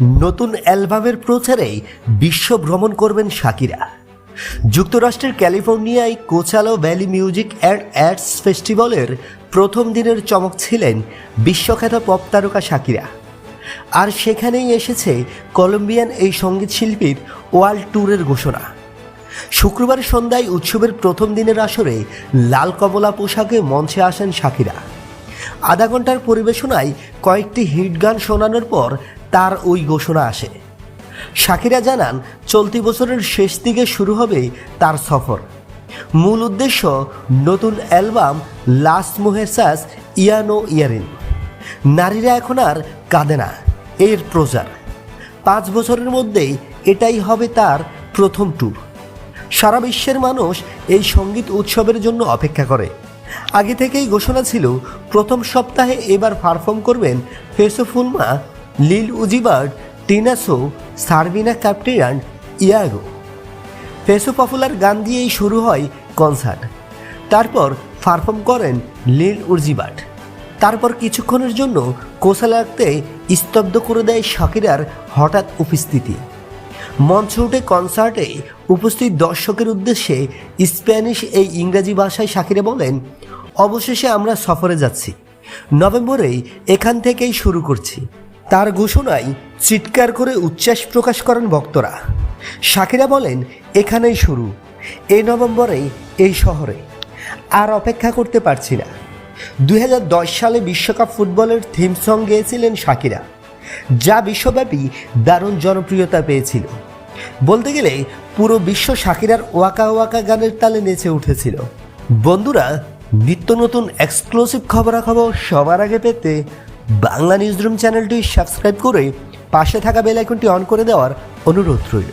নতুন অ্যালবামের প্রচারে বিশ্ব ভ্রমণ করবেন শাকিরা। যুক্তরাষ্ট্রের ক্যালিফোর্নিয়ায় Coachella valley music and arts ফেস্টিভ্যালের প্রথম দিনের চমক ছিলেন বিশ্বখ্যাত পপ তারকা শাকিরা। আর সেখানেই এসেছে কলম্বিয়ান এই সংগীত শিল্পীর ওয়ার্ল্ড ট্যুরের ঘোষণা। শুক্রবার সন্ধ্যায় উৎসবের প্রথম দিনের আসরে লাল কমলা পোশাকে মঞ্চে আসেন শাকিরা। আধা ঘণ্টার পরিবেশনায় কয়েকটি হিট গান শোনানোর পর তার ওই ঘোষণা আসে। শাকিরা জানান, চলতি বছরের শেষ দিকে শুরু হবে তার সফর। মূল উদ্দেশ্য, নতুন অ্যালবাম লাস্ট মুহেসাস ইয়ানো ইয়ারিন। নারীরা এখন আর কাঁদে না, এর প্রচার। পাঁচ বছরের মধ্যেই এটাই হবে তার প্রথম ট্যুর সারা বিশ্বের মানুষ এই সংগীত উৎসবের জন্য অপেক্ষা করে। আগে থেকেই ঘোষণা ছিল, প্রথম সপ্তাহে এবার পারফর্ম করবেন ফেসোফুলমা লিল উজিবার্ড টিনাসো সার্বিনা ক্যাপ্টেরান ইয়াগো ফেসো পপুলার গান দিয়েই শুরু হয় কনসার্ট। তারপর পারফর্ম করেন লিল উর্জিবাট তারপর কিছুক্ষণের জন্য কোসা লাগতে স্তব্ধ করে দেয় শাকিরার হঠাৎ উপস্থিতি। মঞ্চ উঠে কনসার্টে উপস্থিত দর্শকের উদ্দেশ্যে স্প্যানিশ এই ইংরাজি ভাষায় শাকিরা বলেন, অবশেষে আমরা সফরে যাচ্ছি। নভেম্বরেই এখান থেকেই শুরু করছি। তার ঘোষণায় চিৎকার করে উচ্ছ্বাস প্রকাশ করেন ভক্তরা। শাকিরা বলেন, এখানেই শুরু। এই নভেম্বরে এই শহরে। আর অপেক্ষা করতে পারছি না। দু হাজার দশ সালে বিশ্বকাপ ফুটবলের থিম সং গেয়েছিলেন শাকিরা, যা বিশ্বব্যাপী দারুণ জনপ্রিয়তা পেয়েছিল। বলতে গেলে, পুরো বিশ্ব শাকিরার ওয়াকা ওয়াকা গানের তালে নেচে উঠেছিল। বন্ধুরা, নিত্য নতুন এক্সক্লুসিভ খবরাখবর সবার আগে পেতে বাংলা নিউজরুম চ্যানেলটি সাবস্ক্রাইব করে পাশে থাকা বেল আইকনটি অন করে দেওয়ার অনুরোধ রইল।